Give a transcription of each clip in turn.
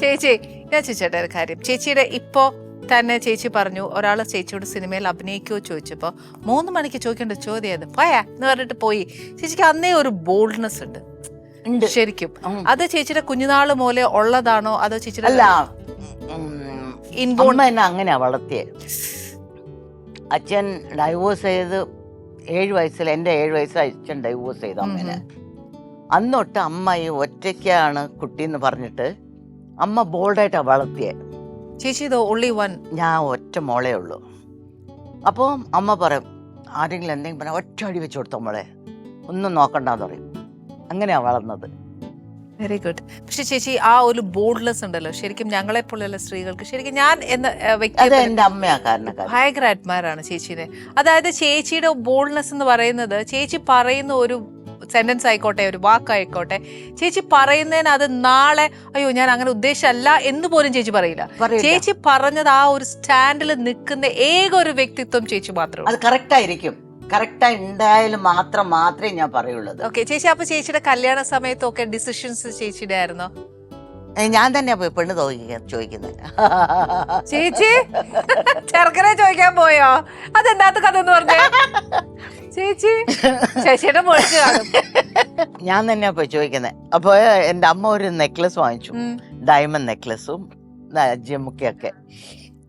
ചേച്ചി ഞാൻ ചേച്ചിയുടെ ഒരു കാര്യം. ചേച്ചിയുടെ ഇപ്പോ തന്നെ ചേച്ചി പറഞ്ഞു ഒരാൾ ചേച്ചിയോട് സിനിമയിൽ അഭിനയിക്കുമോ ചോദിച്ചപ്പോൾ മൂന്ന് മണിക്ക് ചോദിക്കേണ്ട ചോദ്യം അത് പോയാ? എന്ന് പറഞ്ഞിട്ട് പോയി. ചേച്ചിക്ക് അന്നേ ഒരു ബോൾഡ്നെസ് ഉണ്ട്. ഉണ്ട്. ശരിക്കും. അത് ചേച്ചിയുടെ കുഞ്ഞുനാൾ മൂലെ ഉള്ളതാണോ? അതോ ചേച്ചിയുടെ അല്ല ഇൻബോൺ അമ്മ എന്നെ അങ്ങനെയാ വളർത്തിയ. അച്ഛൻ ഡൈവോഴ്സ് ചെയ്ത് ഏഴ് വയസ്സിൽ എന്റെ ഏഴ് വയസ്സിൽ അച്ഛൻ ഡൈവോഴ്സ് ചെയ്ത അമ്മേനെ. അന്നൊട്ട് അമ്മ ഈ ഒറ്റയ്ക്കാണ് കുട്ടി എന്ന് പറഞ്ഞിട്ട് അമ്മ ബോൾഡായിട്ടാണ് വളർത്തിയത് ചേച്ചി ഇത് ഒള്ളി വൺ ഞാൻ ഒറ്റ മോളേ ഉള്ളൂ. അപ്പോൾ അമ്മ പറയും ആരെങ്കിലും എന്തെങ്കിലും പറഞ്ഞാൽ ഒറ്റ അടി വെച്ച് കൊടുത്തോ മോളെ. ഒന്നും നോക്കണ്ടെന്ന് പറയും. അങ്ങനെയാണ് വളർന്നത്. വെരി ഗുഡ് പക്ഷെ ചേച്ചി ആ ഒരു ബോൾഡ്നെസ് ഉണ്ടല്ലോ. ശരിക്കും ഞങ്ങളെ പോലെയുള്ള സ്ത്രീകൾക്ക് ശരിക്കും ഞാൻ എന്ന വ്യക്തി ഭയങ്കര അഡ്മയറാണ് ചേച്ചീനെ. അതായത് ചേച്ചിയുടെ ബോൾഡ്നെസ് എന്ന് പറയുന്നത് ചേച്ചി പറയുന്ന ഒരു സെന്റൻസ് ആയിക്കോട്ടെ ഒരു വാക്കായിക്കോട്ടെ. ചേച്ചി പറയുന്നതിന് അത് നാളെ അയ്യോ ഞാൻ അങ്ങനെ ഉദ്ദേശമല്ല എന്ന് പോലും ചേച്ചി പറയില്ല. ചേച്ചി പറഞ്ഞത് ആ ഒരു സ്റ്റാൻഡിൽ നിൽക്കുന്ന ഏക ഒരു വ്യക്തിത്വം ചേച്ചി മാത്രം അത് കറക്റ്റായിരിക്കും കറക്റ്റായി ഉണ്ടായാലും മാത്രം മാത്രമേ ഞാൻ പറയുള്ളൂ. ഓക്കെ ചേച്ചി അപ്പൊ ചേച്ചിയുടെ കല്യാണ സമയത്തൊക്കെ ഡിസിഷൻസ് ചേച്ചിയുടെ ആയിരുന്നോ? ഞാൻ തന്നെ പോയി പെണ്ണ് ചോദിക്കുന്നത്. ചേച്ചി ചെറുക്കനെ ചോദിക്കാൻ പോയോ? അതെന്താത്ത കഥ എന്ന് പറഞ്ഞേ? ചേച്ചി ചേച്ചിയുടെ മുഴക്ക് കാണും. ഞാൻ തന്നെ പോയി ചോദിക്കുന്നത് അപ്പൊ എന്റെ അമ്മ ഒരു നെക്ലസ് വാങ്ങിച്ചു. ഡയമണ്ട് നെക്ലസും ജിമുക്കിയൊക്കെ.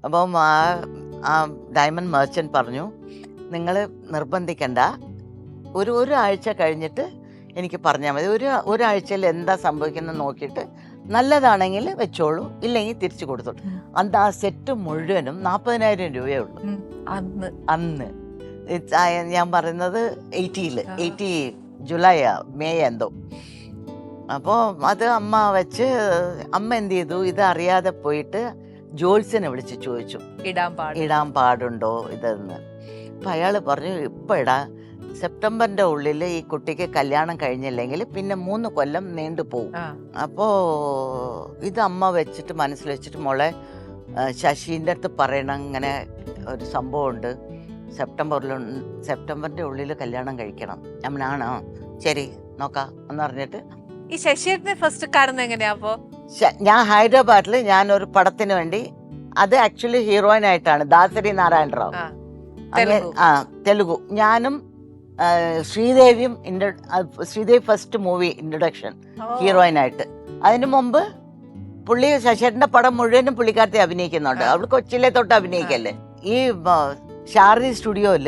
അപ്പം ആ ആ ഡയമണ്ട് മെർച്ചന്റ് പറഞ്ഞു നിങ്ങൾ നിർബന്ധിക്കണ്ട. ഒരു ഒരാഴ്ച കഴിഞ്ഞിട്ട് എനിക്ക് പറഞ്ഞാൽ മതി. ഒരു ഒരാഴ്ചയിൽ എന്താ സംഭവിക്കുന്നത് നോക്കിയിട്ട് നല്ലതാണെങ്കിൽ വെച്ചോളൂ. ഇല്ലെങ്കിൽ തിരിച്ചു കൊടുത്തോളൂ. അന്ന് ആ സെറ്റ് മുഴുവനും നാൽപ്പതിനായിരം രൂപയേ ഉള്ളൂ. അന്ന്. അന്ന്. ഞാൻ പറയുന്നത് എയ്റ്റിയിൽ. എയ്റ്റി ജൂലൈ മെയ് എന്തോ. അപ്പോൾ അത് അമ്മ വെച്ച് അമ്മ എന്ത് ചെയ്തു? ഇത് അറിയാതെ പോയിട്ട് ജോത്സ്യനെ വിളിച്ച് ചോദിച്ചു. ഇടാൻ പാടില്ല ഇടാൻ പാടുണ്ടോ ഇതെന്ന്. അപ്പം അയാൾ പറഞ്ഞു ഇപ്പം ഇടാ. സെപ്റ്റംബറിന്റെ ഉള്ളിൽ ഈ കുട്ടിക്ക് കല്യാണം കഴിഞ്ഞില്ലെങ്കിൽ പിന്നെ മൂന്ന് കൊല്ലം നീണ്ടു പോകും അപ്പോൾ ഇത് അമ്മ വെച്ചിട്ട് മനസ്സിൽ വെച്ചിട്ട് മോളെ ശശീന്റെ അടുത്ത് പറയണം ഇങ്ങനെ ഒരു സംഭവമുണ്ട്. സെപ്റ്റംബറിൽ സെപ്റ്റംബറിന്റെ ഉള്ളിൽ കല്യാണം കഴിക്കണം. നമ്മളാണോ. ശരി നോക്കാം. എന്ന് പറഞ്ഞിട്ട് ഈ ശശിയേട്ടനെ ഫസ്റ്റ് കാണുന്നത് എങ്ങനെയാ അപ്പോൾ ഞാൻ ഹൈദരാബാദിൽ ഞാനൊരു പടത്തിന് വേണ്ടി അത് ആക്ച്വലി ഹീറോയിൻ ആയിട്ടാണ് ദാസരി നാരായണ റാവു ആ, തെലുഗു. ഞാനും ശ്രീദേവിയും Sridevi first movie introduction heroine ആയിട്ട്. അതിനു മുമ്പ് പുള്ളി ശശിയേട്ടന്റെ പടം മുഴുവനും പുള്ളിക്കാരത്തെ അഭിനയിക്കുന്നുണ്ട്. അവൾ കൊച്ചിയിലെ തൊട്ട് അഭിനയിക്കല്ലേ? ഈ ശാരദി സ്റ്റുഡിയോയിൽ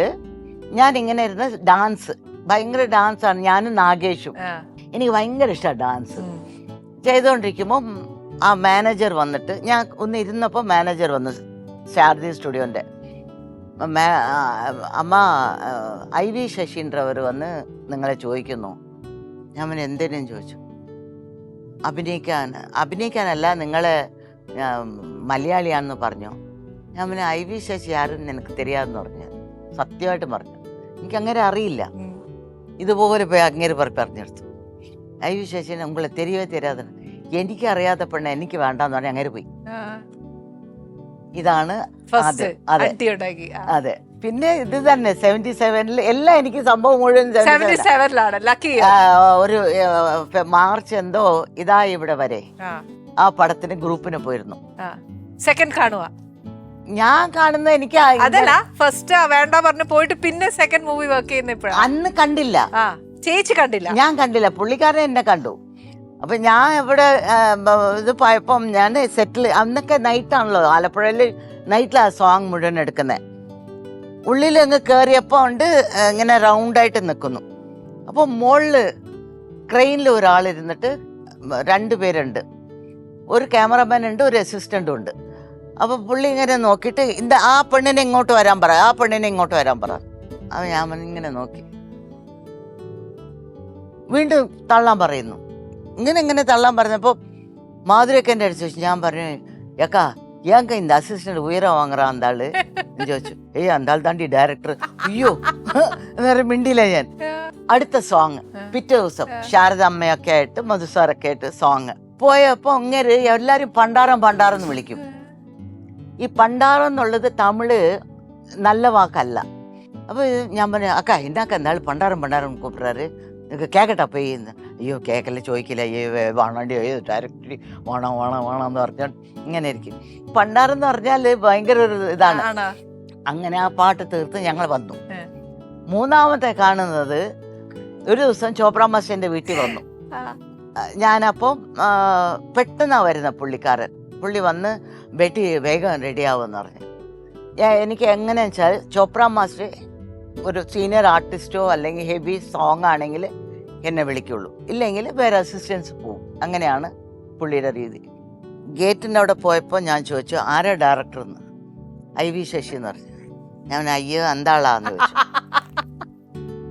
ഞാൻ ഇങ്ങനെ ഇരുന്ന് ഡാൻസ് ഭയങ്കര ഡാൻസ് ആണ് ഞാനും നാഗേഷും. എനിക്ക് ഭയങ്കര ഇഷ്ടമാണ് ഡാൻസ്. ചെയ്തുകൊണ്ടിരിക്കുമ്പോൾ ആ മാനേജർ വന്നിട്ട് ഞാൻ ഒന്ന് ഇരുന്നപ്പോൾ മാനേജർ വന്നു ശാരദി സ്റ്റുഡിയോന്റെ അമ്മ ഐ വി ശശീന്ദ്രവർ വന്ന് നിങ്ങളെ ചോദിക്കുന്നു. ഞാൻ പിന്നെ എന്തിനും ചോദിച്ചു. അഭിനയിക്കാൻ അഭിനയിക്കാനല്ല നിങ്ങളെ മലയാളിയാണെന്ന് പറഞ്ഞു? ഞാൻ പിന്നെ ഐ വി ശശി ആരെന്ന് എനിക്ക് തെരിയാന്ന് പറഞ്ഞു. സത്യമായിട്ട് പറഞ്ഞു. എനിക്ക് അങ്ങനെ അറിയില്ല ഇതുപോലെ പോയി അങ്ങേര് പറഞ്ഞെടുത്തു. ഐ വി ശശിനെ ഉങ്ങളെ തെരിയവേ തരാതെ എനിക്ക് അറിയാത്ത പെണ്ണ എനിക്ക് വേണ്ടെന്ന് പറഞ്ഞ് അങ്ങനെ പോയി. ഇതാണ് അതെ. പിന്നെ ഇത് തന്നെ സെവന്റി സെവനിൽ എല്ലാം എനിക്ക് സംഭവം മുഴുവൻ ഒരു മാർച്ച് എന്തോ ഇതായി ഇവിടെ വരെ. ആ. പടത്തിന് ഗ്രൂപ്പിന് പോയിരുന്നു. സെക്കൻഡ് കാണുക ഞാൻ കാണുന്ന എനിക്ക് ആ അതല്ല ഫസ്റ്റ് വേണ്ട പറഞ്ഞു പോയിട്ട് പിന്നെ സെക്കൻഡ് മൂവി വർക്ക് ചെയ്യുന്ന അന്ന് കണ്ടില്ല. ആ ചേച്ചി കണ്ടില്ല. ഞാൻ കണ്ടില്ല. പുള്ളിക്കാരൻ എന്നെ കണ്ടു. അപ്പൊ ഞാൻ ഇവിടെ ആ, ബ- ഇത് പോയപ്പം ഞാൻ സെറ്റിൽ അന്നൊക്കെ നൈറ്റാണല്ലോ ആലപ്പുഴയിൽ നൈറ്റിലാണ് സോങ് മുഴുവൻ എടുക്കുന്നത് ഉള്ളിൽ അങ്ങ് കയറിയപ്പോൾ ഉണ്ട് ഇങ്ങനെ റൗണ്ടായിട്ട് നിൽക്കുന്നു അപ്പോൾ മുകളിൽ ക്രെയിനിൽ ഒരാളിരുന്നിട്ട് രണ്ട് പേരുണ്ട് ഒരു ക്യാമറമാൻ ഉണ്ട് ഒരു അസിസ്റ്റന്റും ഉണ്ട്. അപ്പോൾ പുള്ളി ഇങ്ങനെ നോക്കിയിട്ട് இந்த ആ പെണ്ണിനെ ഇങ്ങോട്ട് വരാൻ പറ ആ പെണ്ണിനെ ഇങ്ങോട്ട് വരാൻ പറ അപ്പോൾ ഞാൻ ഇങ്ങനെ നോക്കി വീണ്ടും തള്ളാൻ പറയുന്നു ഇങ്ങനെ ഇങ്ങനെ തള്ളാൻ പറഞ്ഞപ്പോൾ മാധുരൊക്കെ എൻ്റെ അടുത്ത് ചോദിച്ചു ഞാൻ പറഞ്ഞു ஏக்கா ஏங்க இந்த அசிஸ்டன்ட் உயரம் வாங்குறான் அந்த ஆளு എന്ന് ചോദിച്ചു ഏയ് അന്താൾ താണ്ടി ഡയറക്ടർ അയ്യോ എന്നേരം മിണ്ടിയില്ല ഞാൻ അടുത്ത സോങ് പിറ്റേ ദിവസം ശാരദ അമ്മയൊക്കെ ആയിട്ട് മധുസാറൊക്കെ ആയിട്ട് സോങ് പോയപ്പോ അങ്ങേര് എല്ലാരും പണ്ടാരം പണ്ടാരം എന്ന് വിളിക്കും ഈ പണ്ടാരം എന്നുള്ളത് തമിഴ് നല്ല വാക്കല്ല അപ്പൊ ഇത് ഞാൻ പറഞ്ഞു അക്ക എന്നാക്ക എന്താൾ പണ്ടാരം പണ്ടാരം கூப்பிடுறாரு നിനക്ക് കേക്കട്ടെ പോയി എന്ന് അയ്യോ കേക്കല്ലേ ചോദിക്കില്ല അയ്യോ വേണണ്ടി അയ്യോ ഡയറക്റ്റ് വേണം വേണം വേണം എന്ന് പറഞ്ഞാൽ ഇങ്ങനെ ഇരിക്കും പണ്ടാരെന്ന് പറഞ്ഞാൽ ഭയങ്കര ഒരു ഇതാണ് ആണ് അങ്ങനെ ആ പാട്ട് തീർത്ത് ഞങ്ങൾ വന്നു ഏ. മൂന്നാമത്തെ കാണുന്നത് ഒരു ദിവസം ചോപ്ര മാസ്റ്ററിന്റെ വീട്ടിൽ വന്നു ആ. ആ, ഞാനപ്പം ആ, പെട്ടെന്നാ വരുന്ന പുള്ളിക്കാരൻ പുള്ളി വന്ന് വെട്ടി വേഗം റെഡിയാവുമെന്ന് പറഞ്ഞു. ഞാൻ എനിക്ക് എങ്ങനെ വെച്ചാൽ ചോപ്ര മാസ്റ്റർ ഒരു സീനിയർ ആർട്ടിസ്റ്റോ അല്ലെങ്കിൽ ഹെവി സോങ് ആണെങ്കിൽ എന്നെ വിളിക്കുള്ളൂ. ഇല്ലെങ്കിൽ വേറെ അസിസ്റ്റൻസ് പോവും. അങ്ങനെയാണ് പുള്ളിയുടെ രീതി. ഗേറ്റിന്റെ അവിടെ പോയപ്പോൾ ഞാൻ ചോദിച്ചു ആരാ ഡയറക്ടർ എന്ന് ഐ വി ശശി എന്ന് പറഞ്ഞു. ഞാൻ അയ്യോ എന്താളാന്ന് ചോദിച്ചു.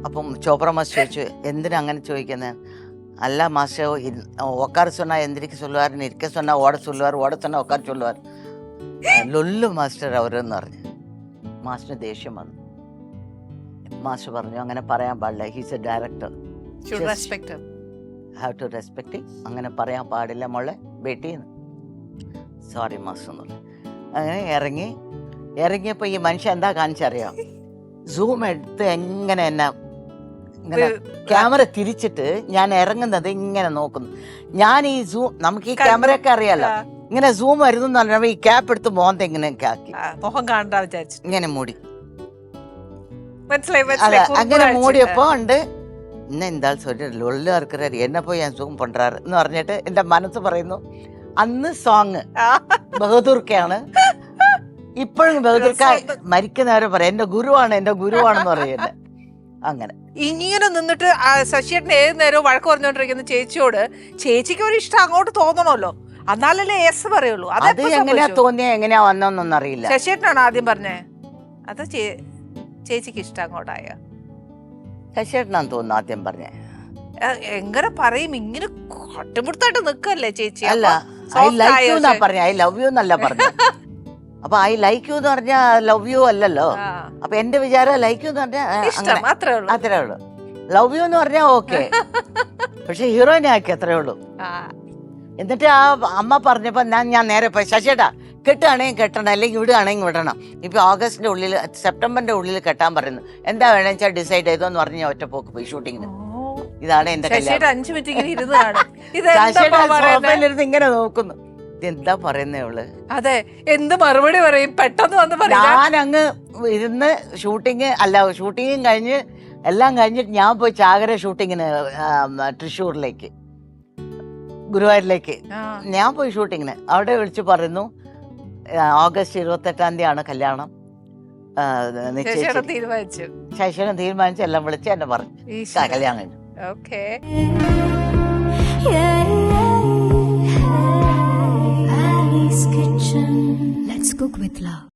അപ്പം ചോപ്ര മാസ്റ്റർ ചോദിച്ചു എന്തിനാ അങ്ങനെ ചോദിക്കുന്നത് അല്ല മാസ്റ്റർ ഉക്കാർ സൊന്നാ എന്തിരിക്ക് ചൊല്ലുവാർ? ഇരിക്ക സൊന്നാ ഓട ചൊല്ലുവാർ ഓട സൊന്നാ ഉക്കാർ ചൊല്ലുവാർ. ലൊല്ലു മാസ്റ്റർ അവരെന്ന് പറഞ്ഞു മാസ്റ്റർ ദേഷ്യം വന്നു. മാസ്റ്റർ പറഞ്ഞു അങ്ങനെ പറയാൻ പാടില്ല. He's a director have to respect അങ്ങനെ പറയാൻ പാടില്ല മോളെ ബേട്ടിന്ന്. സോറി മാസ്റ്റർ എന്ന് പറഞ്ഞു. അങ്ങനെ ഇറങ്ങി. ഇറങ്ങിയപ്പോൾ ഈ മനുഷ്യൻ എന്താ കാണിച്ചറിയോ? സൂം എടുത്ത് എങ്ങനെ എന്നാ ഇങ്ങനെ ക്യാമറ തിരിച്ചിട്ട് ഞാൻ ഇറങ്ങുന്നത് ഇങ്ങനെ നോക്കുന്നു. ഞാൻ ഈ സൂം നമുക്ക് ഈ. ക്യാമറയൊക്കെ അറിയാലോ? ഇങ്ങനെ സൂം വരുന്നു പറഞ്ഞപ്പോ ഈ ക്യാപ്പ് എടുത്ത് മോന്ത ഇങ്ങനെ ആക്കി. മുഖം കാണണ്ട വിചാരിച്ചു ഇങ്ങനെ മൂടി. മനസ്സിലായി അതെ മനസ്സിലായി അങ്ങനെ മൂടിയപ്പോ ഉണ്ട്. ഇന്ന് എന്താ സൊല്ലു ആൾക്കാർ എന്നെ പോയി ഞാൻ സൂം പണ്ടാറ് എന്ന് പറഞ്ഞിട്ട് എന്റെ മനസ്സ് പറയുന്നു അന്ന് സോങ് ബഹദൂർക്കയാണ്. ഇപ്പോഴും ബഹദൂർക്ക മരിക്കുന്നവരെ പറയാം എന്റെ ഗുരുവാണ് എന്റെ ഗുരുവാണെന്ന് പറയുന്നത് അങ്ങനെ. ഇങ്ങനെ നിന്നിട്ട് ശശിയേട്ടൻ ഏത് നേരവും വഴക്ക് പറഞ്ഞോണ്ടിരിക്കുന്ന ചേച്ചിയോട്. ചേച്ചിക്ക് ഒരു ഇഷ്ടം അങ്ങോട്ട് തോന്നണമല്ലോ. എന്നാലല്ലേ എസ് പറയുള്ളൂ. അത് എങ്ങനെയാ? തോന്നിയ എങ്ങനെയാ വന്നൊന്നും അറിയില്ല. ശശിയേട്ടനാണ് ആദ്യം പറഞ്ഞേ. അത് ചേച്ചിക്ക് ഇഷ്ടം അങ്ങോട്ടായ ശശിയേട്ടനാന്ന് തോന്നുന്നു ആദ്യം പറഞ്ഞേ. എങ്ങനെ പറയും ഇങ്ങനെ കട്ടുപിടുത്തായിട്ട് നിക്കല്ലേ ചേച്ചി? അല്ല ഐ ലൈക്ക് യു എന്നാ പറഞ്ഞ ഐ ലവ് യു എന്നല്ല പറഞ്ഞു. അപ്പൊ ഐ ലൈക്ക് യു എന്ന് പറഞ്ഞാ ലവ് യു അല്ലല്ലോ. അപ്പൊ എന്റെ വിചാരം ലൈക്ക് യു എന്ന് പറഞ്ഞാൽ അത്രേ ഉള്ളൂ. ലവ് യു എന്ന് പറഞ്ഞാൽ ഓക്കെ. പക്ഷെ ഹീറോയിനെ ആക്കി അത്രേ ഉള്ളൂ. എന്നിട്ട് ആ അമ്മ പറഞ്ഞപ്പോൾ ഞാൻ ഞാൻ നേരെ പോയി. ശശിയേട്ടാ കെട്ടുകയാണെങ്കിൽ കെട്ടണം അല്ലെങ്കിൽ വിടുകയാണെങ്കിൽ വിടണം. ഇപ്പൊ ഓഗസ്റ്റിന്റെ ഉള്ളിൽ സെപ്റ്റംബറിന്റെ ഉള്ളിൽ കെട്ടാൻ പറയുന്നു. എന്താ വേണമെന്ന് വെച്ചാൽ ഡിസൈഡ് ചെയ്തോന്ന് പറഞ്ഞ് ഞാൻ ഒറ്റ പോക്ക് പോയി ഷൂട്ടിങ്ങിന് ഇതാണ് എന്റെ കല്യാണം. ഇങ്ങനെ എന്താ നോക്കുന്നു. ഇതെന്താ പറയുന്നേ അവൾ? അതെ എന്ത് മറുപടി പറയും? പെട്ടെന്ന് വന്ന് പറയും. ഞാൻ അങ്ങ് ഇരുന്ന് ഷൂട്ടിങ് അല്ല ഷൂട്ടിങ്ങും കഴിഞ്ഞ് എല്ലാം കഴിഞ്ഞിട്ട് ഞാൻ പോയി ചാകര ഷൂട്ടിങ്ങിന് തൃശ്ശൂരിലേക്ക്. ഗുരുവായൂരിലേക്ക്. ഞാൻ പോയി ഷൂട്ടിങ്ങിന്. അവിടെ വിളിച്ച് പറയുന്നു ഓഗസ്റ്റ് ഇരുപത്തെട്ടാം തീയതിയാണ് കല്യാണം. തീരുമാനിച്ചു ശശിനെ തീരുമാനിച്ച് എല്ലാം വിളിച്ച് എന്നെ പറഞ്ഞു. കല്യാണം കഴിഞ്ഞു. Okay. Let's cook with love.